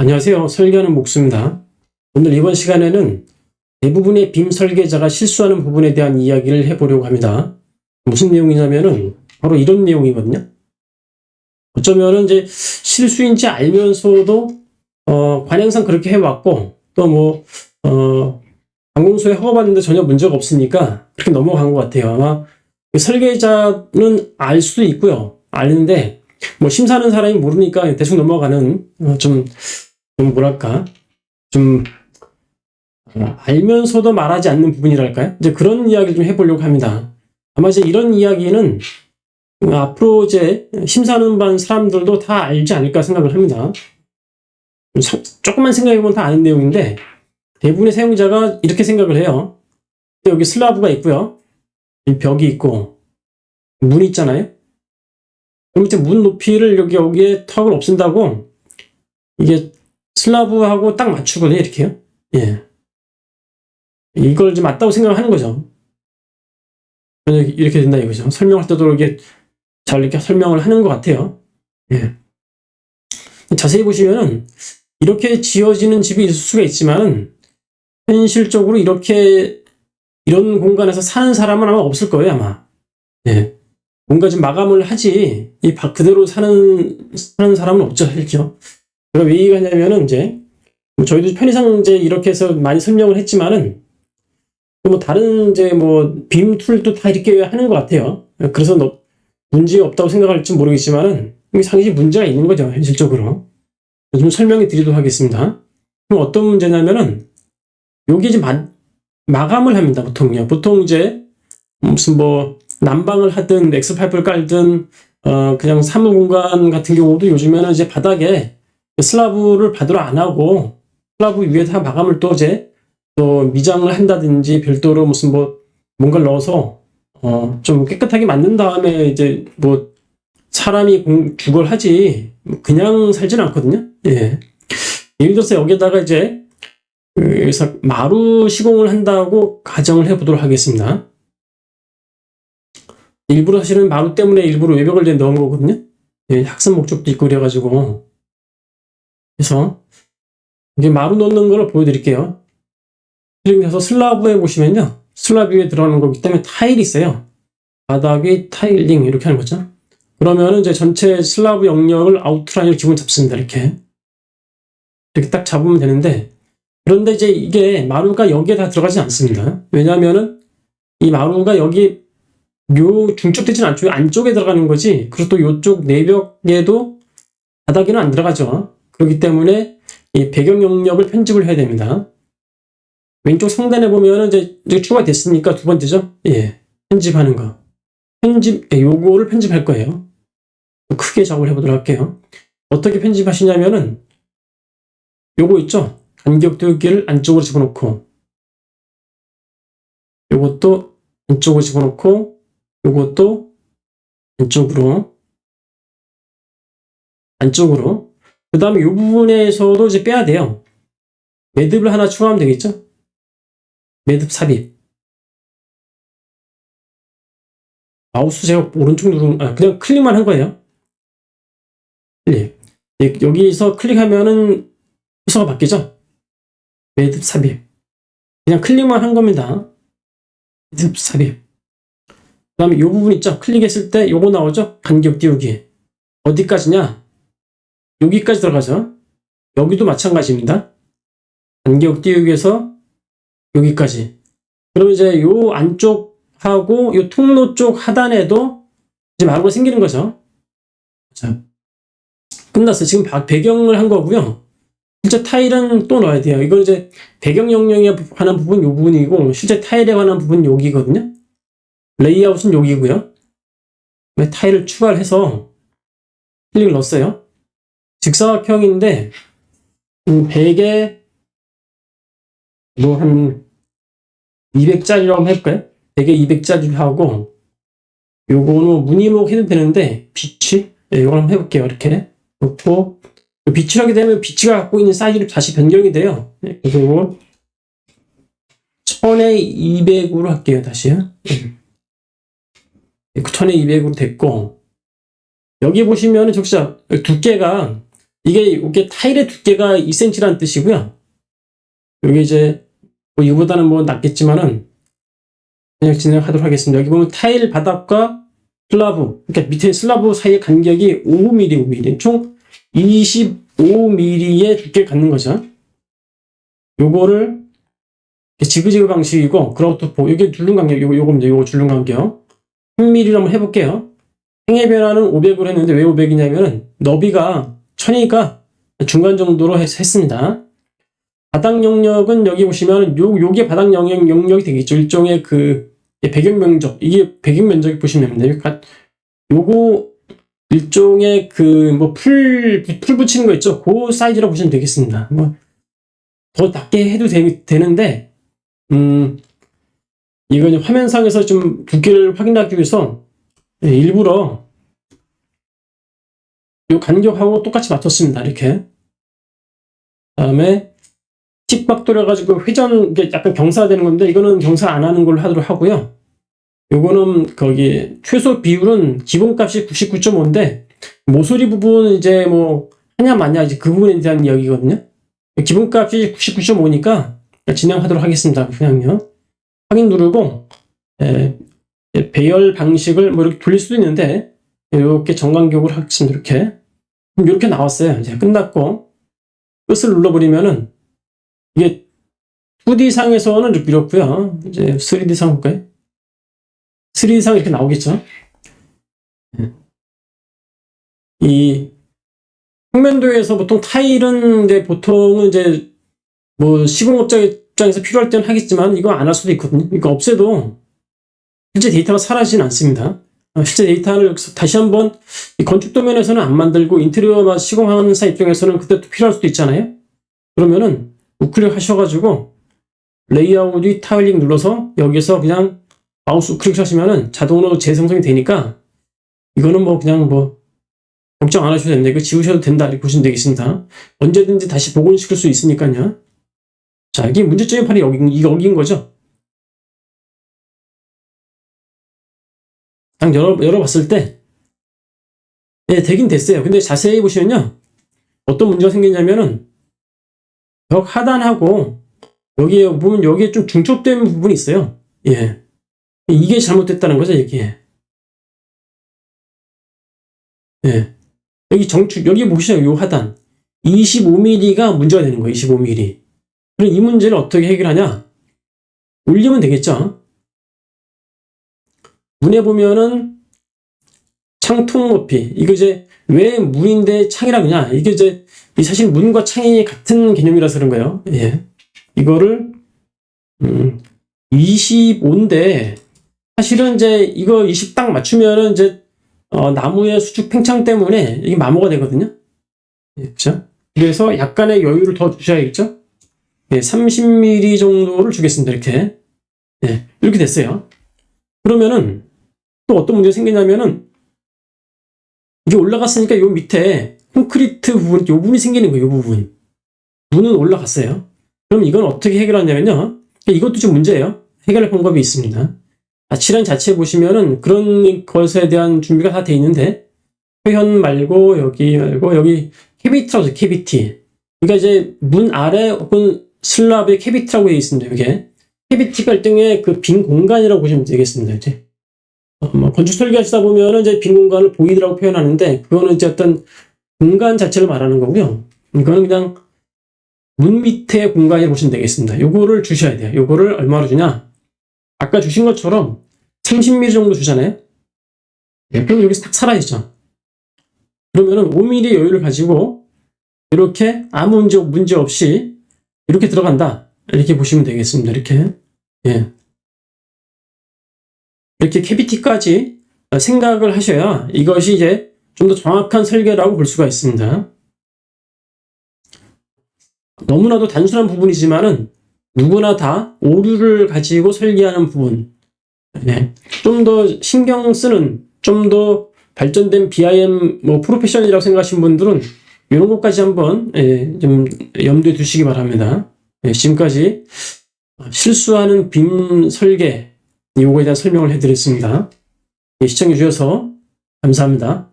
안녕하세요. 설계하는 목수입니다. 오늘 이번 시간에는 대부분의 빔 설계자가 실수하는 부분에 대한 이야기를 해보려고 합니다. 무슨 내용이냐면은 바로 이런 내용이거든요. 어쩌면은 이제 실수인지 알면서도 어, 관행상 그렇게 해왔고 또뭐 어, 관공서에 허가받는데 전혀 문제가 없으니까 그렇게 넘어간 것 같아요. 아마 설계자는 알 수도 있고요. 아는데 뭐 심사하는 사람이 모르니까 대충 넘어가는 어, 좀, 좀 뭐랄까 좀 어, 알면서도 말하지 않는 부분이랄까요? 이제 그런 이야기를 좀 해보려고 합니다. 아마 이제 이런 이야기는 어, 앞으로 이제 심사하는 반 사람들도 다 알지 않을까 생각을 합니다. 사- 조금만 생각해보면 다 아는 내용인데 대부분의 사용자가 이렇게 생각을 해요. 여기 슬라브가 있고요. 이 벽이 있고 문이 있잖아요. 그럼 이제 문 높이를 여기 여기에 턱을 없앤다고 이게 슬라브하고 딱 맞추거든요. 이렇게요. 예. 이걸 좀 맞다고 생각을 하는 거죠. 이렇게 된다 이거죠. 설명할 때도 이렇게 잘 이렇게 설명을 하는 것 같아요. 예. 자세히 보시면은 이렇게 지어지는 집이 있을 수가 있지만 현실적으로 이렇게 이런 공간에서 사는 사람은 아마 없을 거예요 아마. 예. 뭔가 좀 마감을 하지 이 바- 그대로 사는 사는 사람은 없죠 실죠. 제가 왜 얘기하냐면은 이제 뭐 저희도 편의상 이제 이렇게 해서 많이 설명을 했지만은 뭐 다른 이제 뭐 빔 툴도 다 이렇게 하는 것 같아요. 그래서 너- 문제 없다고 생각할지 모르겠지만은 이게 상당히 문제가 있는 거죠 현실적으로. 좀 설명해 드리도록 하겠습니다. 그럼 어떤 문제냐면은 여기 이제 마, 마감을 합니다 보통요. 보통 이제 무슨 뭐 난방을 하든 엑스 파이프를 깔든 어 그냥 사무 공간 같은 경우도 요즘에는 이제 바닥에 슬라브를 받으러 안 하고 슬라브 위에 다 마감을 또 이제 또 미장을 한다든지 별도로 무슨 뭐 뭔가를 넣어서 어 좀 깨끗하게 만든 다음에 이제 뭐 사람이 공- 주걸 하지 그냥 살지는 않거든요. 예. 예를 들어서 여기다가 이제 그 여기서 마루 시공을 한다고 가정을 해보도록 하겠습니다. 일부러 사실은 마루 때문에 일부러 외벽을 넣은 거거든요. 예, 학습 목적도 있고 그래가지고 그래서 이게 마루 넣는 걸 보여드릴게요. 그래서 슬라브에 보시면요. 슬라브 위에 들어가는 거기 때문에 타일이 있어요. 바닥에 타일링 이렇게 하는 거죠. 그러면은 이제 전체 슬라브 영역을 아웃라인으로 기본 잡습니다. 이렇게. 이렇게 딱 잡으면 되는데, 그런데 이제 이게 마루가 여기에 다 들어가지 않습니다. 왜냐하면은 이 마루가 여기 요 중첩되진 않죠. 안쪽에 들어가는 거지. 그리고 또 요쪽 내벽에도 바닥에는 안 들어가죠. 그렇기 때문에 이 배경 영역을 편집을 해야 됩니다. 왼쪽 상단에 보면은 이제 이게 추가 됐으니까 두 번째죠. 예. 편집하는 거. 편집, 예, 요거를 편집할 거예요. 크게 작업을 해보도록 할게요. 어떻게 편집하시냐면은 요거 있죠? 간격 두기를 안쪽으로 집어넣고 요것도 안쪽으로 집어넣고 요것도 안쪽으로 안쪽으로 그 다음에 요 부분에서도 이제 빼야 돼요. 매듭을 하나 추가하면 되겠죠? 매듭 삽입 마우스 제가 오른쪽 누르 아, 그냥 클릭만 한 거예요. 클릭. 예, 여기서 클릭하면은 순서가 바뀌죠? 매듭 삽입. 그냥 클릭만 한 겁니다. 매듭 삽입. 그 다음에 이 부분 있죠? 클릭했을 때 요거 나오죠? 간격 띄우기. 어디까지냐? 여기까지 들어가죠? 여기도 마찬가지입니다. 간격 띄우기에서 여기까지. 그럼 이제 요 안쪽하고 요 통로 쪽 하단에도 이제 마루가 생기는 거죠. 자, 끝났어요. 지금 바- 배경을 한 거고요. 실제 타일은 또 넣어야 돼요. 이건 이제 배경 영역에 관한 부분 요 부분이고 실제 타일에 관한 부분 여기거든요. 레이아웃은 여기고요. 왜 타일을 추가를 해서 클릭을 넣었어요. 직사각형인데 음, 100에 뭐한 200짜리라고 한번 해볼까요? 100에 200짜리를 하고 요거는 무늬목 해도 되는데 비치 네, 이걸 한번 해볼게요. 이렇게 놓고 비치를 하게 되면 비치가 갖고 있는 사이즈로 다시 변경이 돼요. 네, 그래서 이거 1000에 200으로 할게요. 다시요. 네. 1000에 200으로 됐고 여기 보시면은 적시자 두께가 이게 이게 타일의 두께가 2cm라는 뜻이고요. 여기 이제 뭐 이거보다는 뭐 낫겠지만은 그냥 진행하도록 하겠습니다. 여기 보면 타일 바닥과 슬라브, 그러니까 밑에 슬라브 사이의 간격이 5mm, 5mm, 총 25mm의 두께를 갖는 거죠. 요거를 지그재그 방식이고, 그라우트 포, 이게 줄눈 간격, 요거, 요겁니다. 요거 줄눈 간격. 3mm로 한번 해볼게요. 행의 변화는 500으로 했는데 왜 500이냐면은 너비가 1000이니까 중간 정도로 했, 했습니다. 바닥 영역은 여기 보시면 요, 요게 바닥 영역, 영역이 되겠죠. 일종의 그 배경 면적, 이게 배경 면적이 보시면 됩니다. 요거 일종의 그 뭐 풀, 풀 붙이는 거 있죠. 그 사이즈로 보시면 되겠습니다. 뭐 더 낮게 해도 되, 되는데, 음, 이건 화면상에서 좀 두께를 확인하기 위해서 예, 일부러 이 간격하고 똑같이 맞췄습니다. 이렇게. 다음에 틱박 돌려가지고 회전 이게 약간 경사되는 건데 이거는 경사 안 하는 걸로 하도록 하고요. 요거는 거기 최소 비율은 기본값이 99.5인데 모서리 부분 이제 뭐 하냐 마냐 이제 그 부분에 대한 이야기거든요. 기본값이 99.5니까 진행하도록 하겠습니다. 그냥요. 확인 누르고 에, 예, 배열 방식을 뭐 이렇게 돌릴 수도 있는데 이렇게 정간격으로 하겠습니다. 이렇게 그럼 이렇게 나왔어요. 이제 끝났고 끝을 눌러버리면은 이게 2D 상에서는 좀 이렇고요. 이제 3D 상 볼까요? 3D 상 이렇게 나오겠죠. 예. 이 평면도에서 보통 타일은 이제 보통은 이제 뭐 시공업자 입장에서 필요할 때는 하겠지만 이거 안 할 수도 있거든요. 이거 없애도 실제 데이터가 사라지진 않습니다. 어, 실제 데이터를 다시 한번 이 건축 도면에서는 안 만들고 인테리어만 시공하는 사 입장에서는 그때 또 필요할 수도 있잖아요. 그러면은 우클릭 하셔가지고 레이아웃 이 타일링 눌러서 여기서 그냥 마우스 우클릭 하시면은 자동으로 재생성이 되니까 이거는 뭐 그냥 뭐 걱정 안 하셔도 됩니다. 이거 지우셔도 된다 이렇게 보시면 되겠습니다. 언제든지 다시 복원시킬 수 있으니까요. 자, 이게 문제점의 판이 여기, 여기인 거죠. 딱 열어, 열어봤을 때, 예, 되긴 됐어요. 근데 자세히 보시면요. 어떤 문제가 생기냐면은, 벽 하단하고, 여기에 보면 여기에 좀 중첩된 부분이 있어요. 예. 이게 잘못됐다는 거죠, 이게. 예. 여기 정축, 여기 보시죠, 요 하단. 25mm가 문제가 되는 거예요, 25mm. 그럼 이 문제를 어떻게 해결하냐? 올리면 되겠죠? 문에 보면은 창통 높이. 이거 이제 왜 문인데 창이라 그러냐? 이게 이제 사실 문과 창이 같은 개념이라서 그런 거예요. 예. 이거를 음, 25인데 사실은 이제 이거 20 딱 맞추면은 이제 어, 나무의 수축 팽창 때문에 이게 마모가 되거든요. 그렇죠? 그래서 약간의 여유를 더 주셔야겠죠? 예, 30mm 정도를 주겠습니다. 이렇게. 예, 이렇게 됐어요. 그러면은 또 어떤 문제가 생기냐면은 이게 올라갔으니까 요 밑에 콘크리트 부분, 요 부분이 생기는 거예요. 요 부분. 문은 올라갔어요. 그럼 이건 어떻게 해결하냐면요. 이것도 좀 문제예요. 해결할 방법이 있습니다. 아치란 자체 보시면은 그런 것에 대한 준비가 다 돼 있는데 표현 말고 여기 말고 여기 캐비티라고 캐비티. 그러니까 이제 문 아래 혹은 슬랍의 캐비티라고 되어 있습니다. 이게 캐비티가 일종의 그 빈 공간이라고 보시면 되겠습니다. 이제 어, 뭐 건축 설계하시다 보면은 이제 빈 공간을 보이드라고 표현하는데 그거는 이제 어떤 공간 자체를 말하는 거고요. 이거는 그냥 문 밑에 공간이라고 보시면 되겠습니다. 요거를 주셔야 돼요. 요거를 얼마로 주냐? 아까 주신 것처럼 30mm 정도 주잖아요. 네, 그럼 여기서 딱 사라지죠. 그러면은 5mm 여유를 가지고 이렇게 아무 문제, 문제 없이 이렇게 들어간다. 이렇게 보시면 되겠습니다. 이렇게. 예. 이렇게 캐비티까지 생각을 하셔야 이것이 이제 좀 더 정확한 설계라고 볼 수가 있습니다. 너무나도 단순한 부분이지만은 누구나 다 오류를 가지고 설계하는 부분. 네. 좀 더 신경 쓰는, 좀 더 발전된 BIM 뭐 프로페셔널이라고 생각하시는 분들은 이런 것까지 한번 예, 좀 염두에 두시기 바랍니다. 예, 지금까지 실수하는 빔 설계 이거에 대한 설명을 해드렸습니다. 예, 시청해 주셔서 감사합니다.